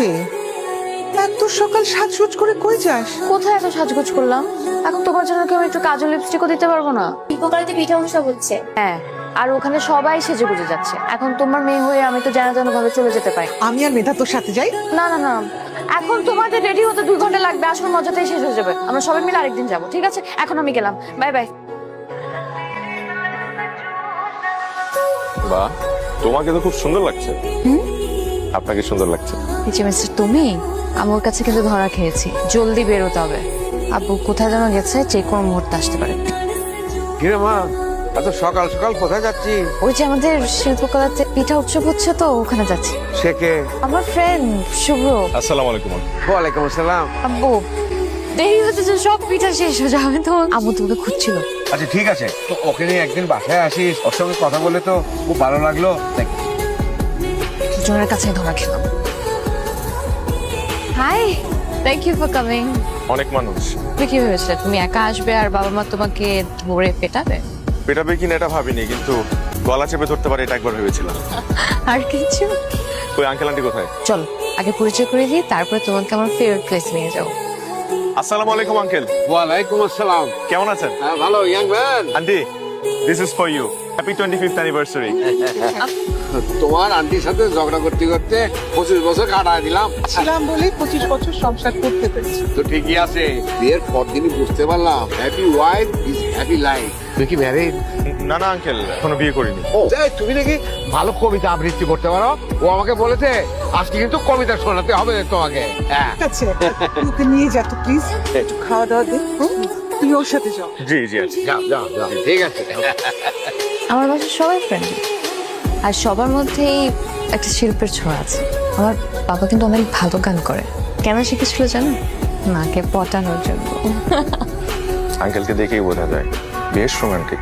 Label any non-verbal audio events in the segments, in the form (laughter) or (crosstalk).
রে এত সকাল সাজগোজ করে কই যাস? কোথায় এত সাজগোজ করলাম? এখন তোমার জন্য কি আমি একটু কাজল লিপস্টিকও দিতে পারব না। দীপকালিতে পিঠা অনুষ্ঠান হচ্ছে। হ্যাঁ আর ওখানে সবাই সেজে গুজে যাচ্ছে। এখন তোমার মেয়ে হয়ে আমি তো জানা জানা ভাবে চলে যেতে পারি। আমি আর মেধা তোর সাথে যাই? না না না। এখন তোমাদের রেডি হতে দুই ঘণ্টা লাগবে। আসল মজাটাই শেষ হয়ে যাবে। আমরা সবাই মিলে আরেকদিন যাব ঠিক আছে? এখন আমি গেলাম। Bye bye. বা তোমাকে তো খুব সুন্দর লাগছে। আপনাকে সুন্দর লাগছে। নিচে মিস্টার তুমি? আমার কাছে কিন্তু ধরা খেয়েছি। জলদি বেরোতে হবে। আব্বু কোথায় যেন গেছে যে কোনো মুহূর্তে আসতে পারে। কিরে মা এত সকাল সকাল কোথায় যাচ্ছি ওই যে আমাদের শিল্পকলাতে পিঠা উৎসব হচ্ছে তো ওখানে যাচ্ছি। সে কে? আমার ফ্রেন্ড শুভ্র আসসালামু আলাইকুম ওয়ালাইকুম আসসালাম। আব্বু দেরি হচ্ছে যে সব পিঠা শেষ হয়ে যাবে তো। আম্মু তোমাকে খুঁজছিল। আচ্ছা ঠিক আছে। তো ওকে নিয়ে একদিন বাসায় আসিস ওর সঙ্গে কথা বলে তো খুব ভালো লাগল। দেখ, কাছে ধরা খেলাম। Hi thank you for coming অনেক মানুষ। তুমি কি ভেবেছিলে? তুমি একা আসবে আর বাবা মা তোমাকে ধরে পেটাবে? পেটাবে কিনা এটা ভাবিনি কিন্তু গলা চেপে ধরতে পারে এটা একবার ভেবেছিলাম। (laughs) আর কিছু? ওই আঙ্কেল আন্টি কোথায়? চল আগে পরিচয় করে দিই তারপরে তোমাকে আমার ফেভারিট প্লেস নিয়ে যাও আসসালামু আলাইকুম আঙ্কেল ওয়ালাইকুম আসসালাম। কেমন আছেন? হ্যাঁ ভালো young man aunty this is for you happy twenty fifth anniversary তোমার আন্টির সাথে ঝগড়া করতে করতে পঁচিশ বছর কাটায় দিলাম। ছিলাম বলে পঁচিশ বছর সংসার করতে পেরেছি। তো ঠিকই আছে। বিয়ের পর দিনই বুঝতে পারলাম happy wife is happy life তুই কি ম্যারিড না না আঙ্কেল এখনও বিয়ে করিনি। ও তুমি নাকি ভালো কবিতা আবৃত্তি করতে পারো? ও আমাকে বলেছে আজকে কিন্তু কবিতা শোনাতে হবে তোমাকে। হ্যাঁ। ঠিক আছে ওকে নিয়ে যা তো প্লিজ একটু খাওয়া দাওয়া দে হুম? তুমি ওর সাথে যাও। জি জি আন্টি যাও যাও যাও। ঠিক আছে আমার বাসার সবাই ফ্রেন্ডলি আর সবার মধ্যেই একটা শিল্পের ছোঁয়া আছে। আমার বাবা কিন্তু অনেক ভালো গান করে। কেন শিখেছিল জানো? মাকে পটানোর জন্য। আঙ্কেলকে দেখেই বোঝা যায়। বেশ রোমান্টিক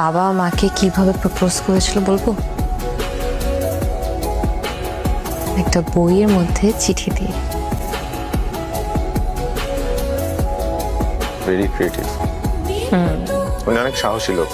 বাবা মাকে কীভাবে প্রপোজ করেছিল বলব? একটা বইয়ের মধ্যে চিঠি দিয়ে। ভেরি ক্রিয়েটিভ উনি অনেক সাহসী লোক